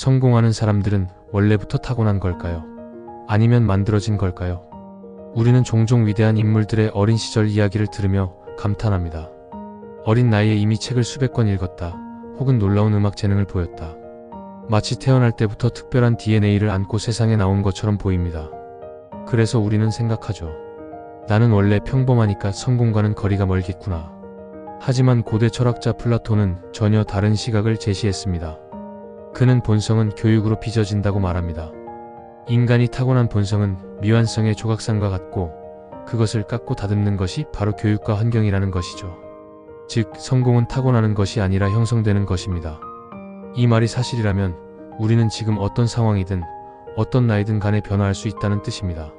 성공하는 사람들은 원래부터 타고난 걸까요? 아니면 만들어진 걸까요? 우리는 종종 위대한 인물들의 어린 시절 이야기를 들으며 감탄합니다. 어린 나이에 이미 책을 수백 권 읽었다. 혹은 놀라운 음악 재능을 보였다. 마치 태어날 때부터 특별한 DNA를 안고 세상에 나온 것처럼 보입니다. 그래서 우리는 생각하죠. 나는 원래 평범하니까 성공과는 거리가 멀겠구나. 하지만 고대 철학자 플라톤은 전혀 다른 시각을 제시했습니다. 그는 본성은 교육으로 빚어진다고 말합니다. 인간이 타고난 본성은 미완성의 조각상과 같고 그것을 깎고 다듬는 것이 바로 교육과 환경이라는 것이죠. 즉, 성공은 타고나는 것이 아니라 형성되는 것입니다. 이 말이 사실이라면 우리는 지금 어떤 상황이든 어떤 나이든 간에 변화할 수 있다는 뜻입니다.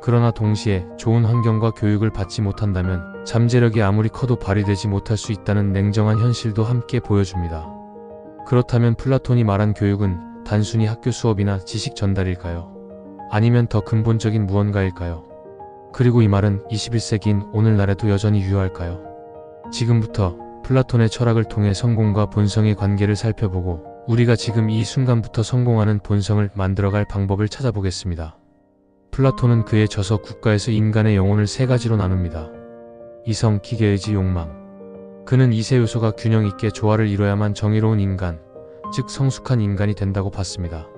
그러나 동시에 좋은 환경과 교육을 받지 못한다면 잠재력이 아무리 커도 발휘되지 못할 수 있다는 냉정한 현실도 함께 보여줍니다. 그렇다면 플라톤이 말한 교육은 단순히 학교 수업이나 지식 전달일까요? 아니면 더 근본적인 무언가일까요? 그리고 이 말은 21세기인 오늘날에도 여전히 유효할까요? 지금부터 플라톤의 철학을 통해 성공과 본성의 관계를 살펴보고 우리가 지금 이 순간부터 성공하는 본성을 만들어갈 방법을 찾아보겠습니다. 플라톤은 그의 저서 국가에서 인간의 영혼을 세 가지로 나눕니다. 이성, 기계의지, 욕망. 그는 이세 요소가 균형 있게 조화를 이뤄야만 정의로운 인간, 즉 성숙한 인간이 된다고 봤습니다.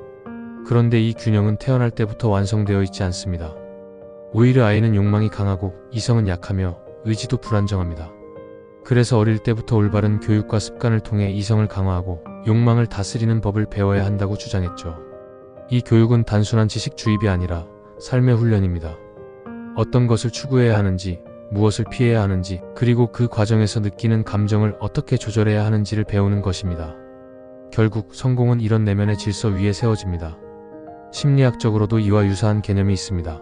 그런데 이 균형은 태어날 때부터 완성되어 있지 않습니다. 오히려 아이는 욕망이 강하고 이성은 약하며 의지도 불안정합니다. 그래서 어릴 때부터 올바른 교육과 습관을 통해 이성을 강화하고 욕망을 다스리는 법을 배워야 한다고 주장했죠. 이 교육은 단순한 지식 주입이 아니라 삶의 훈련입니다. 어떤 것을 추구해야 하는지, 무엇을 피해야 하는지, 그리고 그 과정에서 느끼는 감정을 어떻게 조절해야 하는지를 배우는 것입니다. 결국 성공은 이런 내면의 질서 위에 세워집니다. 심리학적으로도 이와 유사한 개념이 있습니다.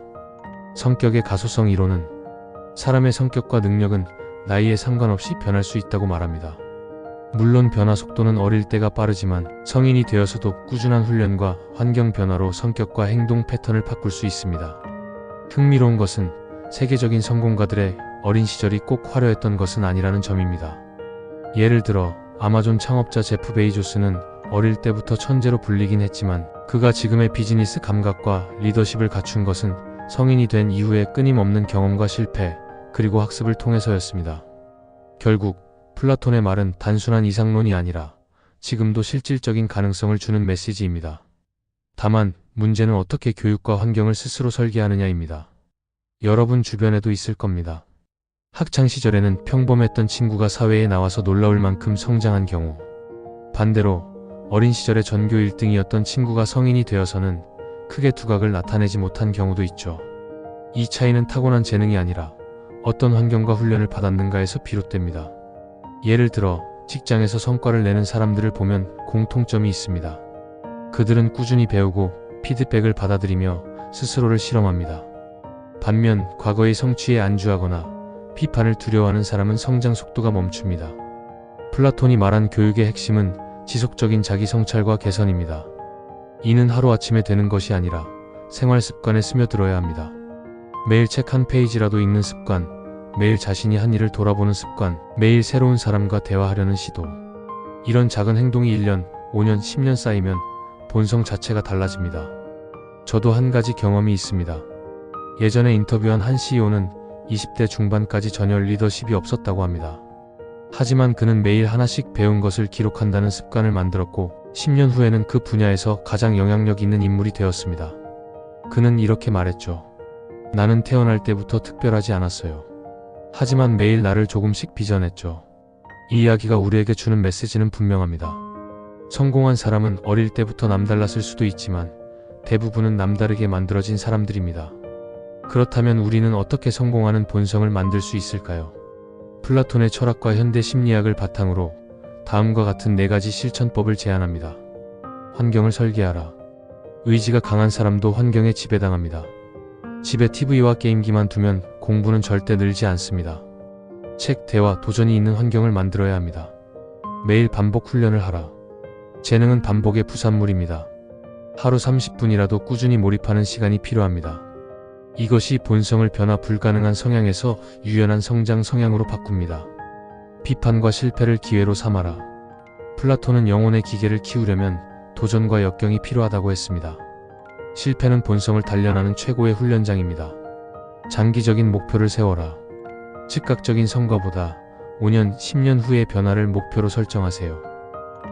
성격의 가소성 이론은 사람의 성격과 능력은 나이에 상관없이 변할 수 있다고 말합니다. 물론 변화 속도는 어릴 때가 빠르지만 성인이 되어서도 꾸준한 훈련과 환경 변화로 성격과 행동 패턴을 바꿀 수 있습니다. 흥미로운 것은 세계적인 성공가들의 어린 시절이 꼭 화려했던 것은 아니라는 점입니다. 예를 들어 아마존 창업자 제프 베이조스는 어릴 때부터 천재로 불리긴 했지만 그가 지금의 비즈니스 감각과 리더십을 갖춘 것은 성인이 된 이후에 끊임없는 경험과 실패, 그리고 학습을 통해서였습니다. 결국 플라톤의 말은 단순한 이상론이 아니라 지금도 실질적인 가능성을 주는 메시지입니다. 다만 문제는 어떻게 교육과 환경을 스스로 설계하느냐입니다. 여러분 주변에도 있을 겁니다. 학창 시절에는 평범했던 친구가 사회에 나와서 놀라울 만큼 성장한 경우 반대로 어린 시절에 전교 1등이었던 친구가 성인이 되어서는 크게 두각을 나타내지 못한 경우도 있죠. 이 차이는 타고난 재능이 아니라 어떤 환경과 훈련을 받았는가에서 비롯됩니다. 예를 들어 직장에서 성과를 내는 사람들을 보면 공통점이 있습니다. 그들은 꾸준히 배우고 피드백을 받아들이며 스스로를 실험합니다. 반면 과거의 성취에 안주하거나 비판을 두려워하는 사람은 성장 속도가 멈춥니다. 플라톤이 말한 교육의 핵심은 지속적인 자기 성찰과 개선입니다. 이는 하루아침에 되는 것이 아니라 생활 습관에 스며들어야 합니다. 매일 책 한 페이지라도 읽는 습관, 매일 자신이 한 일을 돌아보는 습관, 매일 새로운 사람과 대화하려는 시도. 이런 작은 행동이 1년, 5년, 10년 쌓이면 본성 자체가 달라집니다. 저도 한 가지 경험이 있습니다. 예전에 인터뷰한 한 CEO는 20대 중반까지 전혀 리더십이 없었다고 합니다. 하지만 그는 매일 하나씩 배운 것을 기록한다는 습관을 만들었고 10년 후에는 그 분야에서 가장 영향력 있는 인물이 되었습니다. 그는 이렇게 말했죠. 나는 태어날 때부터 특별하지 않았어요. 하지만 매일 나를 조금씩 빚어냈죠. 이 이야기가 우리에게 주는 메시지는 분명합니다. 성공한 사람은 어릴 때부터 남달랐을 수도 있지만 대부분은 남다르게 만들어진 사람들입니다. 그렇다면 우리는 어떻게 성공하는 본성을 만들 수 있을까요? 플라톤의 철학과 현대 심리학을 바탕으로 다음과 같은 네 가지 실천법을 제안합니다. 환경을 설계하라. 의지가 강한 사람도 환경에 지배당합니다. 집에 TV와 게임기만 두면 공부는 절대 늘지 않습니다. 책, 대화, 도전이 있는 환경을 만들어야 합니다. 매일 반복 훈련을 하라. 재능은 반복의 부산물입니다. 하루 30분이라도 꾸준히 몰입하는 시간이 필요합니다. 이것이 본성을 변화 불가능한 성향에서 유연한 성장 성향으로 바꿉니다. 비판과 실패를 기회로 삼아라. 플라톤은 영혼의 기계를 키우려면 도전과 역경이 필요하다고 했습니다. 실패는 본성을 단련하는 최고의 훈련장입니다. 장기적인 목표를 세워라. 즉각적인 성과보다 5년, 10년 후의 변화를 목표로 설정하세요.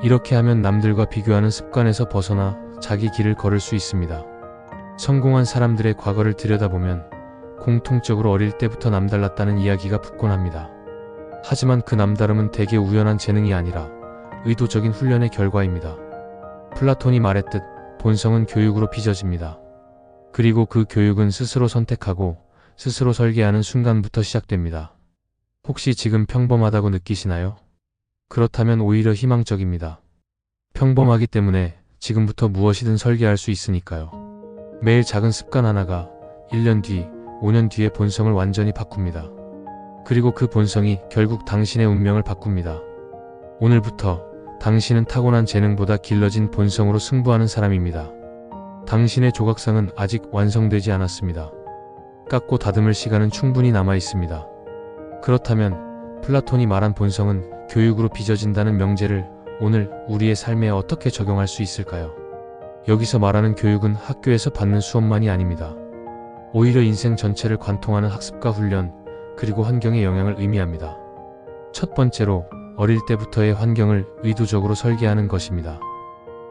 이렇게 하면 남들과 비교하는 습관에서 벗어나 자기 길을 걸을 수 있습니다. 성공한 사람들의 과거를 들여다보면 공통적으로 어릴 때부터 남달랐다는 이야기가 붙곤 합니다. 하지만 그 남다름은 대개 우연한 재능이 아니라 의도적인 훈련의 결과입니다. 플라톤이 말했듯 본성은 교육으로 빚어집니다. 그리고 그 교육은 스스로 선택하고 스스로 설계하는 순간부터 시작됩니다. 혹시 지금 평범하다고 느끼시나요? 그렇다면 오히려 희망적입니다. 평범하기 때문에 지금부터 무엇이든 설계할 수 있으니까요. 매일 작은 습관 하나가 1년 뒤, 5년 뒤의 본성을 완전히 바꿉니다. 그리고 그 본성이 결국 당신의 운명을 바꿉니다. 오늘부터 당신은 타고난 재능보다 길러진 본성으로 승부하는 사람입니다. 당신의 조각상은 아직 완성되지 않았습니다. 깎고 다듬을 시간은 충분히 남아 있습니다. 그렇다면 플라톤이 말한 본성은 교육으로 빚어진다는 명제를 오늘 우리의 삶에 어떻게 적용할 수 있을까요? 여기서 말하는 교육은 학교에서 받는 수업만이 아닙니다. 오히려 인생 전체를 관통하는 학습과 훈련, 그리고 환경의 영향을 의미합니다. 첫 번째로 어릴 때부터의 환경을 의도적으로 설계하는 것입니다.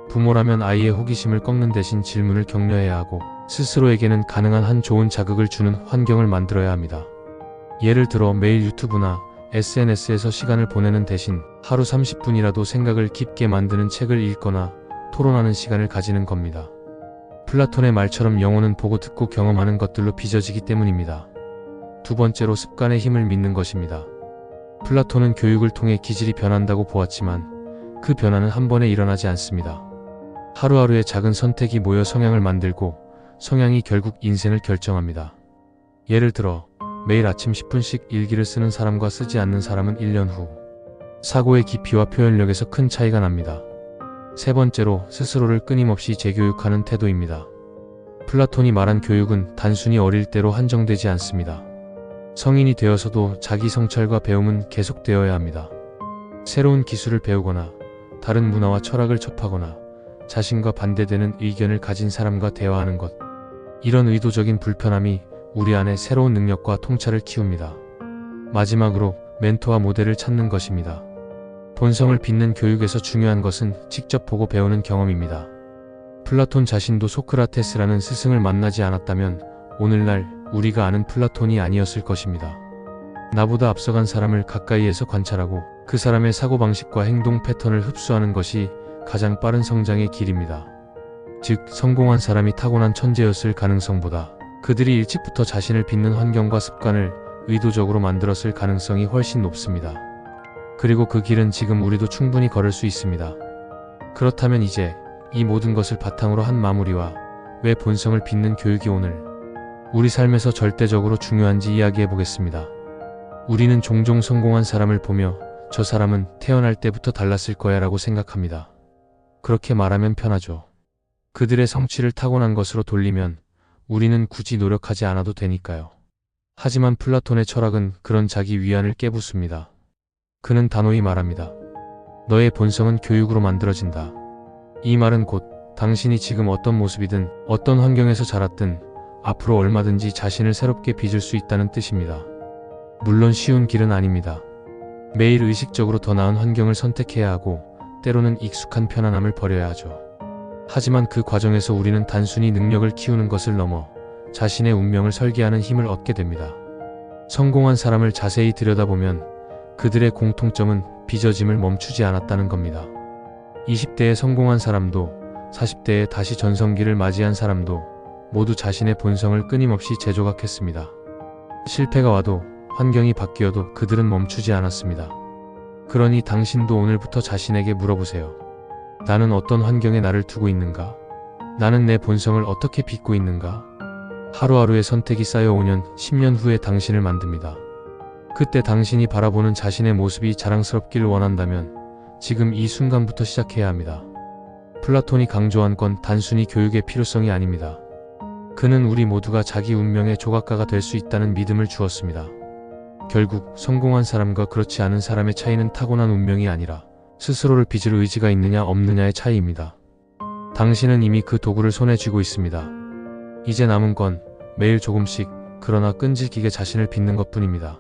부모라면 아이의 호기심을 꺾는 대신 질문을 격려해야 하고 스스로에게는 가능한 한 좋은 자극을 주는 환경을 만들어야 합니다. 예를 들어 매일 유튜브나 SNS에서 시간을 보내는 대신 하루 30분이라도 생각을 깊게 만드는 책을 읽거나 토론하는 시간을 가지는 겁니다. 플라톤의 말처럼 영혼은 보고 듣고 경험하는 것들로 빚어지기 때문입니다. 두 번째로 습관의 힘을 믿는 것입니다. 플라톤은 교육을 통해 기질이 변한다고 보았지만 그 변화는 한 번에 일어나지 않습니다. 하루하루의 작은 선택이 모여 성향을 만들고 성향이 결국 인생을 결정합니다. 예를 들어 매일 아침 10분씩 일기를 쓰는 사람과 쓰지 않는 사람은 1년 후 사고의 깊이와 표현력에서 큰 차이가 납니다. 세 번째로 스스로를 끊임없이 재교육하는 태도입니다. 플라톤이 말한 교육은 단순히 어릴 때로 한정되지 않습니다. 성인이 되어서도 자기 성찰과 배움은 계속되어야 합니다. 새로운 기술을 배우거나 다른 문화와 철학을 접하거나 자신과 반대되는 의견을 가진 사람과 대화하는 것. 이런 의도적인 불편함이 우리 안에 새로운 능력과 통찰을 키웁니다. 마지막으로 멘토와 모델을 찾는 것입니다. 본성을 빚는 교육에서 중요한 것은 직접 보고 배우는 경험입니다. 플라톤 자신도 소크라테스라는 스승을 만나지 않았다면 오늘날 우리가 아는 플라톤이 아니었을 것입니다. 나보다 앞서간 사람을 가까이에서 관찰하고 그 사람의 사고방식과 행동 패턴을 흡수하는 것이 가장 빠른 성장의 길입니다. 즉, 성공한 사람이 타고난 천재였을 가능성보다 그들이 일찍부터 자신을 빚는 환경과 습관을 의도적으로 만들었을 가능성이 훨씬 높습니다. 그리고 그 길은 지금 우리도 충분히 걸을 수 있습니다. 그렇다면 이제 이 모든 것을 바탕으로 한 마무리와 왜 본성을 빚는 교육이 오늘 우리 삶에서 절대적으로 중요한지 이야기해 보겠습니다. 우리는 종종 성공한 사람을 보며 저 사람은 태어날 때부터 달랐을 거야 라고 생각합니다. 그렇게 말하면 편하죠. 그들의 성취를 타고난 것으로 돌리면 우리는 굳이 노력하지 않아도 되니까요. 하지만 플라톤의 철학은 그런 자기 위안을 깨부숩니다. 그는 단호히 말합니다. 너의 본성은 교육으로 만들어진다. 이 말은 곧 당신이 지금 어떤 모습이든 어떤 환경에서 자랐든 앞으로 얼마든지 자신을 새롭게 빚을 수 있다는 뜻입니다. 물론 쉬운 길은 아닙니다. 매일 의식적으로 더 나은 환경을 선택해야 하고 때로는 익숙한 편안함을 버려야 하죠. 하지만 그 과정에서 우리는 단순히 능력을 키우는 것을 넘어 자신의 운명을 설계하는 힘을 얻게 됩니다. 성공한 사람을 자세히 들여다보면 그들의 공통점은 빚어짐을 멈추지 않았다는 겁니다. 20대에 성공한 사람도 40대에 다시 전성기를 맞이한 사람도 모두 자신의 본성을 끊임없이 재조각했습니다. 실패가 와도 환경이 바뀌어도 그들은 멈추지 않았습니다. 그러니 당신도 오늘부터 자신에게 물어보세요. 나는 어떤 환경에 나를 두고 있는가? 나는 내 본성을 어떻게 빚고 있는가? 하루하루의 선택이 쌓여 5년, 10년 후에 당신을 만듭니다. 그때 당신이 바라보는 자신의 모습이 자랑스럽길 원한다면 지금 이 순간부터 시작해야 합니다. 플라톤이 강조한 건 단순히 교육의 필요성이 아닙니다. 그는 우리 모두가 자기 운명의 조각가가 될 수 있다는 믿음을 주었습니다. 결국 성공한 사람과 그렇지 않은 사람의 차이는 타고난 운명이 아니라 스스로를 빚을 의지가 있느냐 없느냐의 차이입니다. 당신은 이미 그 도구를 손에 쥐고 있습니다. 이제 남은 건 매일 조금씩 그러나 끈질기게 자신을 빚는 것 뿐입니다.